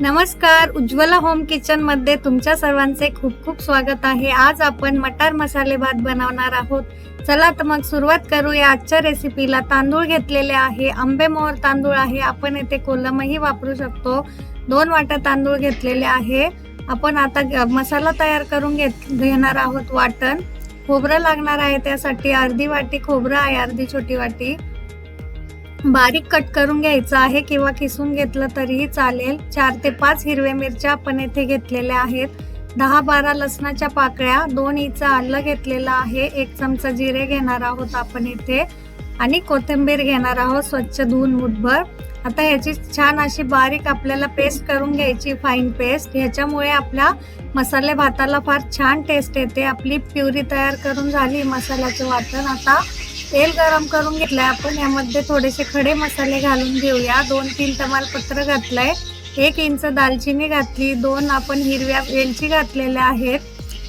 नमस्कार उज्ज्वला होम किचनमध्ये तुमच्या सर्वांचे खूप खूप स्वागत आहे. आज आपण मटार मसाले भात बनवणार आहोत. चला तर मग सुरुवात करूया. आजच्या रेसिपीला तांदूळ घेतलेले आहे. आंबेमोहर तांदूळ आहे. आपण येथे कोलमही वापरू शकतो. दोन वाटा तांदूळ घेतलेले आहे. आपण आता मसाला तयार करून घेत घेणार आहोत वाटण. खोबरं लागणार आहे त्यासाठी अर्धी वाटी खोबरं आहे अर्धी छोटी वाटी. बारीक कट करून घ्यायचं आहे किंवा किसून घेतलं तरीही चालेल. चार ते पाच हिरव्या मिरच्या आपण येथे घेतलेल्या आहेत. दहा बारा लसणाच्या पाकळ्या दोन इंच आलं घेतलेलं आहे. एक चमचा जिरे घेणार आहोत आपण इथे. आणि कोथिंबीर घेणार आहोत स्वच्छ धुवून मुठभर. आता ह्याची छान अशी बारीक आपल्याला पेस्ट करून घ्यायची फाईन पेस्ट ह्याच्यामुळे आपल्या मसाले भाताला फार छान टेस्ट येते. आपली प्युरी तयार करून झाली मसाल्याचं वाटण. आता तेल गरम करून घेतलं आपण यामध्ये थोडेसे खडे मसाले घालून घेऊया. दोन तीन तमालपत्र घातलंय. एक इंच दालचिनी घातली. दोन आपण हिरव्या वेलची घातलेल्या आहेत.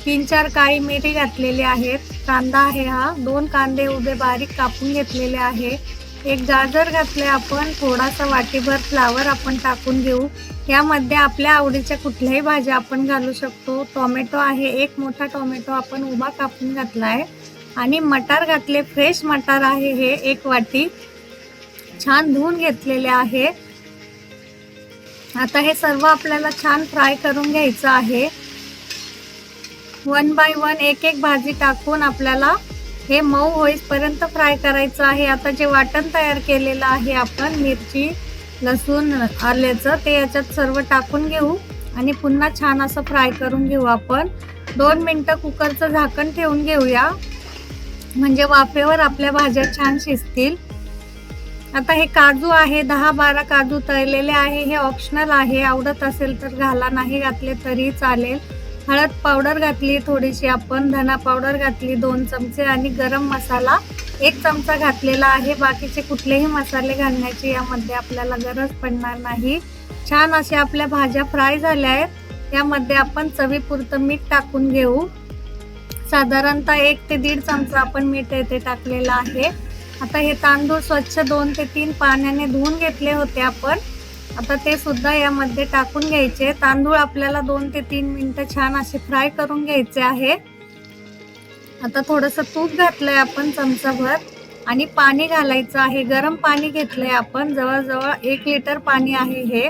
तीन चार काळी मिरी घातलेली आहेत. कांदा आहे हा. दोन कांदे उभे बारीक कापून घेतलेले आहे. एक गाजर घातले आपण. थोडासा वाटीभर फ्लावर आपण टाकून घेऊ. यामध्ये आपल्या आवडीच्या कुठल्याही भाज्या आपण घालू शकतो. टोमॅटो आहे. एक मोठा टोमॅटो आपण उभा कापून घातला आहे आणि मटार घातले फ्रेश मटार आहे हे एक वाटी. छान धुवून घेतलेले आहे. आता हे सर्व आपल्याला छान फ्राय करून घ्यायचं आहे. वन बाय वन एक एक भाजी टाकून आपल्याला हे मऊ होईपर्यंत फ्राय करायचं आहे. आता जे वाटण तयार केलेलं आहे आपण मिरची लसूण आल्याचं ते याच्यात सर्व टाकून घेऊ आणि पुन्हा छान असं फ्राय करून घेऊ आपण. दोन मिनटं कुकरचं झाकण ठेवून घेऊया. म्हणजे वाफेवर आपल्या भाज्या छान शिजतील. आता हे काजू आहे दहा बारा काजू तळलेले आहे हे ऑप्शनल आहे. आवडत असेल तर घाला नाही घातले तरी चालेल. हळद पावडर घातली थोडीशी आपण धना पावडर घातली दोन चमचे आणि गरम मसाला एक चमचा घातलेला आहे. बाकीचे कुठलेही मसाले घालण्याची यामध्ये आपल्याला गरज पडणार नाही. छान अशा आपल्या भाज्या फ्राय झाल्या आहेत. यामध्ये आपण चवीपुरतं मीठ टाकून घेऊ. साधारणतः एक ते दीड चमचा आपण मीठ येथे टाकलेलं आहे. आता हे तांदूळ स्वच्छ दोन ते तीन पाण्याने धुवून घेतले होते आपण. आता ते सुद्धा यामध्ये टाकून घ्यायचे. तांदूळ आपल्याला दोन ते तीन मिनटं छान असे फ्राय करून घ्यायचे आहे. आता थोडंसं तूप घातलंय आपण चमचाभर आणि पाणी घालायचं आहे. गरम पाणी घेतलंय आपण. जवळजवळ एक लिटर पाणी आहे हे.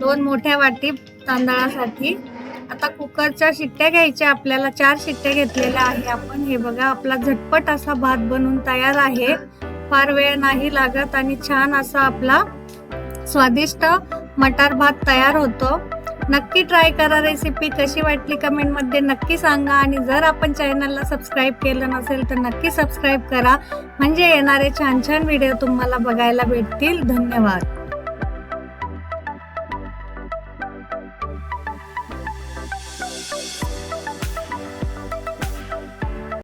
दोन मोठ्या वाटी तांदळासाठी. आता कुकरच्या शिट्ट्या घ्यायच्या आपल्याला चार शिट्ट्या घेतलेल्या आहे आपण. हे बघा आपला झटपट असा भात बनून तयार आहे. फार वेळ नाही लागत आणि छान असा आपला स्वादिष्ट मटार भात तयार होतो. नक्की ट्राय करा रेसिपी. कशी वाटली कमेंटमध्ये नक्की सांगा आणि जर आपण चॅनलला सबस्क्राईब केलं नसेल तर नक्की सबस्क्राईब करा. म्हणजे येणारे छान छान व्हिडिओ तुम्हाला बघायला भेटतील. धन्यवाद. Bye.